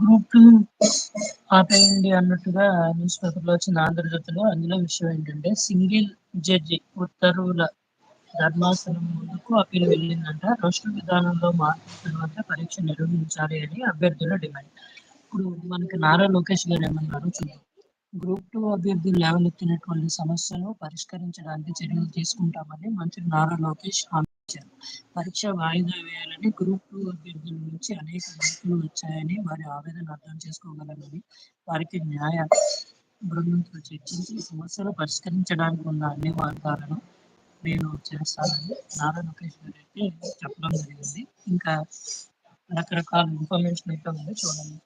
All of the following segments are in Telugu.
గ్రూప్ టూ ఆపేయండి అన్నట్టుగా న్యూస్ పేపర్లో వచ్చిన ఆంధ్రజ్యోతిలో. అందులో విషయం ఏంటంటే సింగిల్ జడ్జి ఉత్తర్వుల ధర్మాసనం ముందుకు అప్పీల్ వెళ్ళిందంట. రోషన్ విధానంలో మార్పు తర్వాత పరీక్ష నిర్వహించాలి అని అభ్యర్థుల డిమాండ్. ఇప్పుడు మనకి నారా లోకేష్ గారు ఏమన్నారు చూద్దాం. గ్రూప్ టూ అభ్యర్థులు లేవనెత్తినటువంటి సమస్యను పరిష్కరించడానికి చర్యలు తీసుకుంటామని మంత్రి నారా లోకేష్ హామీ ఇచ్చారు. పరీక్ష వాయిదా వేయాలని గ్రూప్ టూ అభ్యర్థుల నుంచి అనేక వినతులు వచ్చాయని, వారి ఆవేదన అర్థం చేసుకోగలమని వారికి న్యాయ బృందంతో చర్చించి సమస్యలు సమస్యను పరిష్కరించడానికి ఉన్న అన్ని మార్గాలను నేను చేస్తానని నారా లోకేష్ గారు అయితే చెప్పడం జరిగింది. ఇంకా రకరకాల ఇన్ఫర్మేషన్ అయితే ఉంది చూడండి.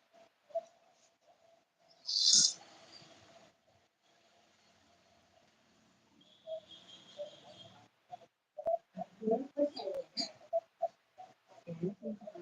Mm-hmm.